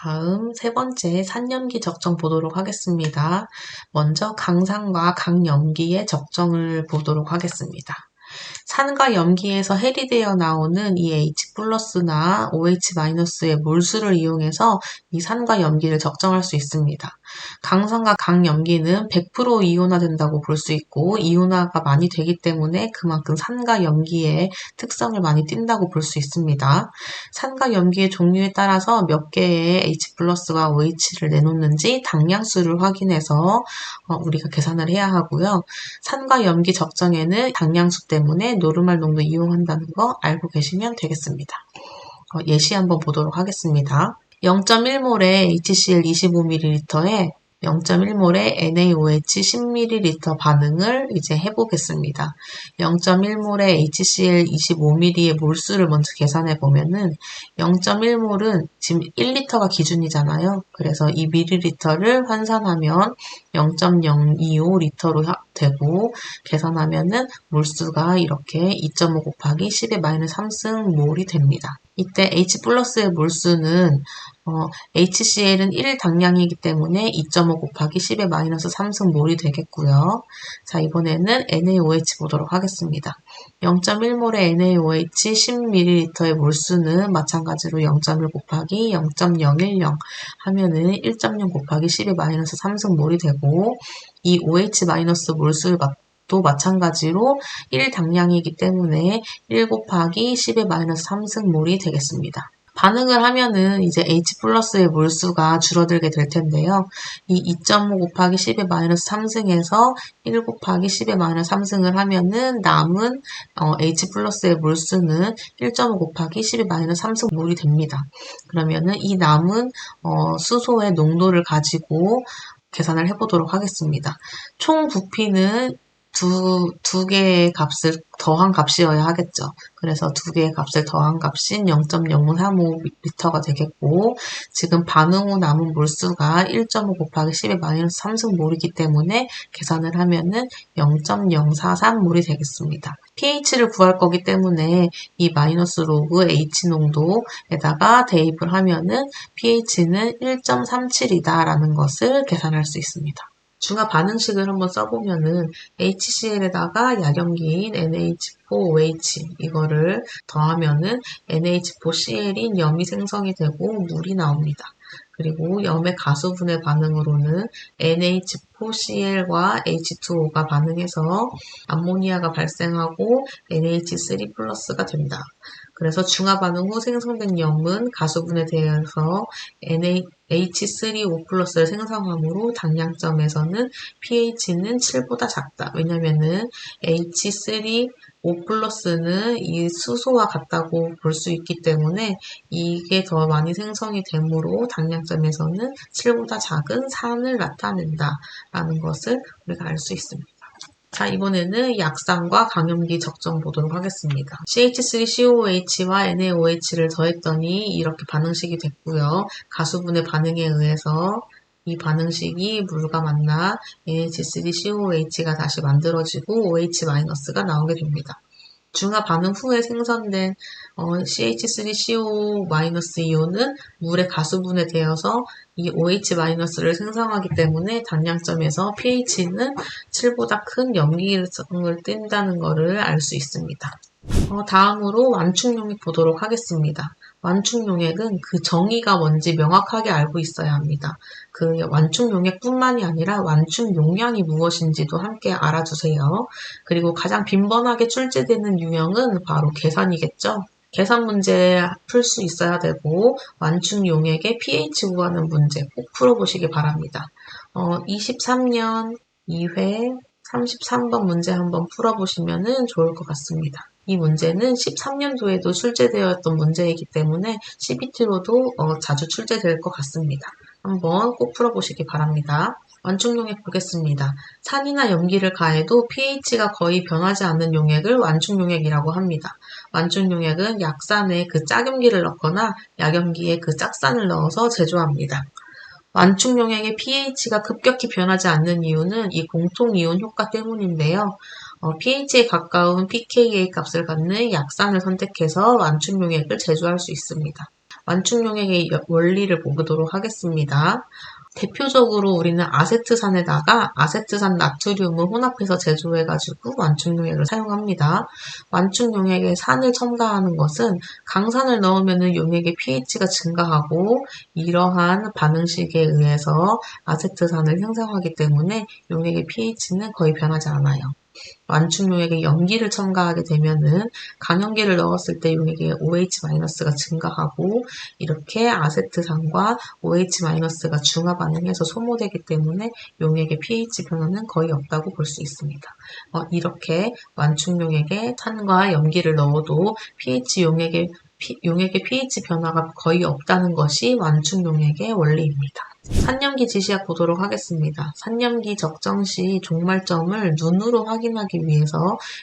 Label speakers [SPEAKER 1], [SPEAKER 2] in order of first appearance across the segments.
[SPEAKER 1] 다음 세 번째 산염기 적정 보도록 하겠습니다. 먼저 강산과 강염기의 적정을 보도록 하겠습니다. 산과 염기에서 해리되어 나오는 이 H 플러스나 OH 마이너스의 몰수를 이용해서 이 산과 염기를 적정할 수 있습니다. 강산과 강염기는 100% 이온화된다고 볼 수 있고 이온화가 많이 되기 때문에 그만큼 산과 염기의 특성을 많이 띈다고 볼 수 있습니다. 산과 염기의 종류에 따라서 몇 개의 H 플러스와 OH를 내놓는지 당량수를 확인해서 어, 우리가 계산을 해야 하고요. 산과 염기 적정에는 당량수 때문에 노르말 농도 이용한다는 거 알고 계시면 되겠습니다. 어, 예시 한번 보도록 하겠습니다. 0.1몰의 HCl 25ml에 0.1몰의 NaOH 10ml 반응을 이제 해보겠습니다. 0.1몰의 HCl 25ml의 몰수를 먼저 계산해 보면은 0.1몰은 지금 1리터가 기준이잖아요. 그래서 이 ml를 환산하면 0.025리터로 되고 계산하면은 몰수가 이렇게 2.5 곱하기 10의 마이너스 3승 몰이 됩니다. 이때 H 플러스의 몰수는 어, HCl은 1 당량이기 때문에 2.5 곱하기 10의 마이너스 3승 몰이 되겠고요. 자, 이번에는 NaOH 보도록 하겠습니다. 0.1몰의 NaOH 10ml의 몰수는 마찬가지로 0.1 곱하기 0.010 하면은 1.0 곱하기 10의 마이너스 3승 몰이 되고 이 OH 마이너스 몰수를 또 마찬가지로 1 당량이기 때문에 1 곱하기 10의 마이너스 3승몰이 되겠습니다. 반응을 하면은 이제 H 플러스의 몰수가 줄어들게 될 텐데요. 이 2.5 곱하기 10의 마이너스 3승에서 1 곱하기 10의 마이너스 3승을 하면은 남은 어, H 플러스의 몰수는 1.5 곱하기 10의 마이너스 3승 몰이 됩니다. 그러면은 이 남은 어, 수소의 농도를 가지고 계산을 해보도록 하겠습니다. 총 부피는 두, 두 개의 값을 더한 값이어야 하겠죠. 그래서 두 개의 값을 더한 값인 0.0535L가 되겠고, 지금 반응 후 남은 몰수가 1.5 곱하기 10의 마이너스 3승 몰이기 때문에 계산을 하면은 0.043몰이 되겠습니다. pH를 구할 거기 때문에 이 마이너스 로그 H 농도에다가 대입을 하면은 pH는 1.37이다 라는 것을 계산할 수 있습니다. 중화 반응식을 한번 써보면은 HCl에다가 약염기인 NH4OH 이거를 더하면은 NH4Cl인 염이 생성이 되고 물이 나옵니다. 그리고 염의 가수분해 반응으로는 NH4Cl과 H2O가 반응해서 암모니아가 발생하고 NH3 플러스가 된다. 그래서 중화 반응 후 생성된 염은 가수분에 대해서 NH3O 플러스를 생성하므로 당량점에서는 pH는 7보다 작다. 왜냐면은 H3 O 플러스는 이 수소와 같다고 볼 수 있기 때문에 이게 더 많이 생성이 되므로 당량점에서는 7보다 작은 산을 나타낸다라는 것을 우리가 알 수 있습니다. 자, 이번에는 약산과 강염기 적정 보도록 하겠습니다. CH3COOH와 NaOH를 더했더니 이렇게 반응식이 됐고요. 가수분의 반응에 의해서 이 반응식이 물과 만나 NH3COOH가 다시 만들어지고 OH-가 나오게 됩니다. 중화 반응 후에 생성된 어, CH3CO-이온은 물의 가수분해 되어서 이 OH-를 생성하기 때문에 단량점에서 pH는 7보다 큰 염기를 띈다는 것을 알 수 있습니다. 어, 다음으로 완충용액 보도록 하겠습니다. 완충용액은 그 정의가 뭔지 명확하게 알고 있어야 합니다. 그 완충용액뿐만이 아니라 완충용량이 무엇인지도 함께 알아주세요. 그리고 가장 빈번하게 출제되는 유형은 바로 계산이겠죠. 계산 문제 풀 수 있어야 되고 완충용액의 pH 구하는 문제 꼭 풀어보시기 바랍니다. 어, 23년 2회 33번 문제 한번 풀어보시면 좋을 것 같습니다. 이 문제는 13년도에도 출제되었던 문제이기 때문에 CBT로도 어, 자주 출제될 것 같습니다. 한번 꼭 풀어보시기 바랍니다. 완충용액 보겠습니다. 산이나 염기를 가해도 pH가 거의 변하지 않는 용액을 완충용액이라고 합니다. 완충용액은 약산에 그 짝염기를 넣거나 약염기에 그 짝산을 넣어서 제조합니다. 완충용액의 pH가 급격히 변하지 않는 이유는 이 공통이온 효과 때문인데요. 어, pH에 가까운 pKa 값을 갖는 약산을 선택해서 완충 용액을 제조할 수 있습니다. 완충 용액의 여- 원리를 보도록 하겠습니다. 대표적으로 우리는 아세트산에다가 아세트산 나트륨을 혼합해서 제조해가지고 완충용액을 사용합니다. 완충용액에 산을 첨가하는 것은 강산을 넣으면 용액의 pH가 증가하고 이러한 반응식에 의해서 아세트산을 형성하기 때문에 용액의 pH는 거의 변하지 않아요. 완충용액에 염기를 첨가하게 되면은 강염기를 넣었을 때 용액의 OH-가 증가하고 이렇게 아세트산과 OH-가 중화 반응해서 소모되기 때문에 용액의 pH 변화는 거의 없다고 볼 수 있습니다. 어, 이렇게 완충용액에 산과 염기를 넣어도 pH 용액의 피- 용액의 pH 변화가 거의 없다는 것이 완충 용액의 원리입니다. 산염기 지시약 보도록 하겠습니다. 산염기 적정 시 종말점을 눈으로 확인하기 위해서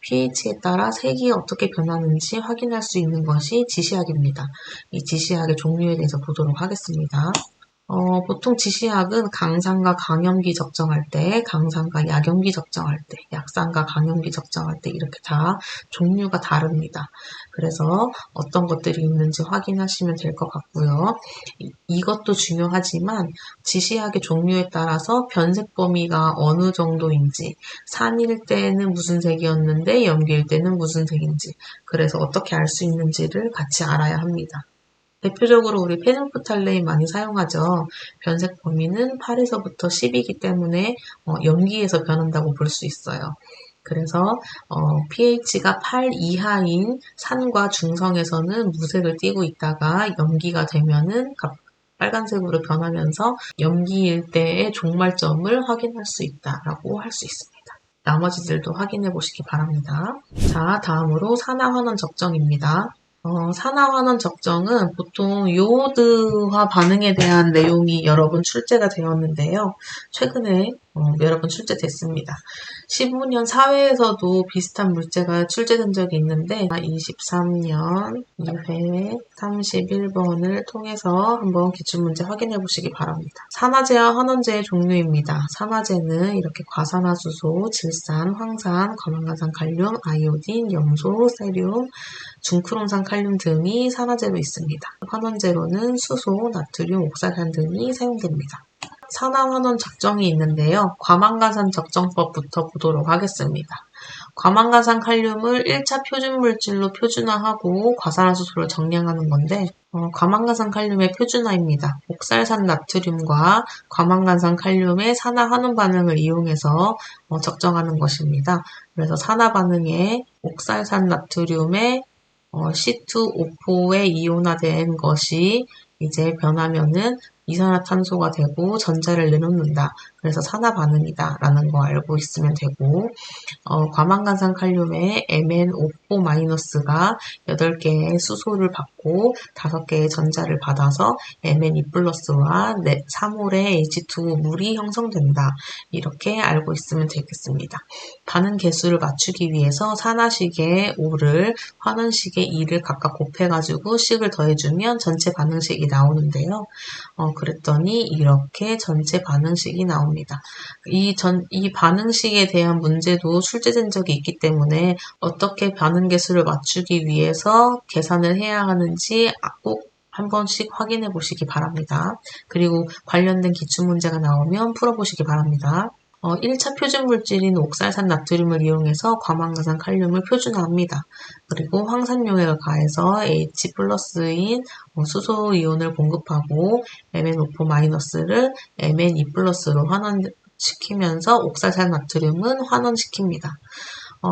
[SPEAKER 1] pH에 따라 색이 어떻게 변하는지 확인할 수 있는 것이 지시약입니다. 이 지시약의 종류에 대해서 보도록 하겠습니다. 어, 보통 지시약은 강산과 강염기 적정할 때, 강산과 약염기 적정할 때, 약산과 강염기 적정할 때 이렇게 다 종류가 다릅니다. 그래서 어떤 것들이 있는지 확인하시면 될 것 같고요. 이- 이것도 중요하지만 지시약의 종류에 따라서 변색 범위가 어느 정도인지, 산일 때는 무슨 색이었는데 염기일 때는 무슨 색인지, 그래서 어떻게 알 수 있는지를 같이 알아야 합니다. 대표적으로 우리 페뇽프탈레인 많이 사용하죠. 변색 범위는 8에서부터 10이기 때문에 어, 염기에서 변한다고 볼 수 있어요. 그래서 어, pH가 8 이하인 산과 중성에서는 무색을 띠고 있다가 염기가 되면은 갑- 빨간색으로 변하면서 염기일 때의 종말점을 확인할 수 있다라고 할 수 있습니다. 나머지들도 확인해 보시기 바랍니다. 자, 다음으로 산화환원 적정입니다. 어, 산화환원 적정은 보통 요오드화 반응에 대한 내용이 여러 번 출제가 되었는데요. 최근에 어, 여러 번 출제됐습니다. 15년 사회에서도 비슷한 물체가 출제된 적이 있는데 23년 2회 31번을 통해서 한번 기출문제 확인해 보시기 바랍니다. 산화제와 환원제의 종류입니다. 산화제는 이렇게 과산화수소, 질산, 황산, 과망간산 칼륨, 아이오딘, 염소, 세륨, 중크론산 칼륨 등이 산화제로 있습니다. 환원제로는 수소, 나트륨, 옥살산 등이 사용됩니다. 산화환원 적정이 있는데요. 과망가산 적정법부터 보도록 하겠습니다. 과망가산 칼륨을 1차 표준 물질로 표준화하고 과산화수소를 정량하는 건데 어, 과망가산 칼륨의 표준화입니다. 옥살산 나트륨과 과망간산 칼륨의 산화 환원 반응을 이용해서 어, 적정하는 것입니다. 그래서 산화 반응에 옥살산 나트륨의 어, C2O4에 이온화된 것이 이제 변하면은 이산화탄소가 되고 전자를 내놓는다. 그래서 산화 반응이다. 라는 거 알고 있으면 되고, 어, 과망간산 칼륨의 MnO4-가 8개의 수소를 받고 5개의 전자를 받아서 Mn2+와 3홀의 H2O 물이 형성된다. 이렇게 알고 있으면 되겠습니다. 반응 개수를 맞추기 위해서 산화식의 5를 환원식의 2를 각각 곱해가지고 식을 더해주면 전체 반응식이 나오는데요. 어, 그랬더니 이렇게 전체 반응식이 나 옵니다. 이 전, 이 반응식에 대한 문제도 출제된 적이 있기 때문에 어떻게 반응 개수를 맞추기 위해서 계산을 해야 하는지 꼭 한 번씩 확인해 보시기 바랍니다. 그리고 관련된 기출 문제가 나오면 풀어 보시기 바랍니다. 어, 1차 표준 물질인 옥살산 나트륨을 이용해서 과망가산 칼륨을 표준화합니다. 그리고 황산용액을 가해서 H 플러스인 어, 수소 이온을 공급하고 MnO4-를 Mn2+로 환원시키면서 옥살산 나트륨은 환원시킵니다. 어,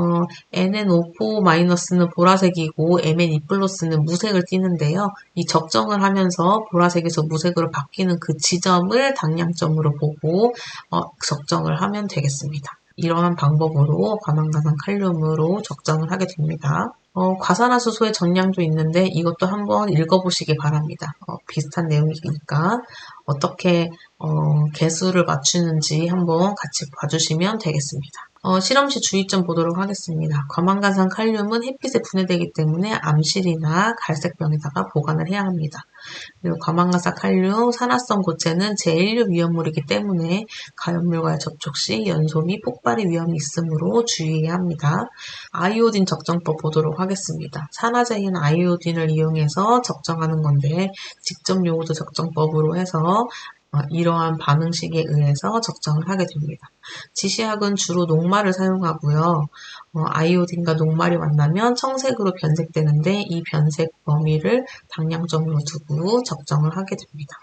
[SPEAKER 1] NnO4-는 보라색이고 Mn2+는 무색을 띠는데요. 이 적정을 하면서 보라색에서 무색으로 바뀌는 그 지점을 당량점으로 보고 어, 적정을 하면 되겠습니다. 이러한 방법으로 과망가산 칼륨으로 적정을 하게 됩니다. 어, 과산화수소의 정량도 있는데 이것도 한번 읽어보시기 바랍니다. 어, 비슷한 내용이니까 어떻게 어, 개수를 맞추는지 한번 같이 봐주시면 되겠습니다. 어, 실험시 주의점 보도록 하겠습니다. 과망간산 칼륨은 햇빛에 분해되기 때문에 암실이나 갈색병에다가 보관을 해야 합니다. 그리고 과망간산 칼륨 산화성 고체는 제1류 위험물이기 때문에 가연물과의 접촉 시 연소 및 폭발의 위험이 있으므로 주의해야 합니다. 아이오딘 적정법 보도록 하겠습니다. 산화제인 아이오딘을 이용해서 적정하는 건데 직접 요오드 적정법으로 해서 어, 이러한 반응식에 의해서 적정을 하게 됩니다. 지시약은 주로 녹말을 사용하고요. 어, 아이오딘과 녹말이 만나면 청색으로 변색되는데 이 변색 범위를 당량점으로 두고 적정을 하게 됩니다.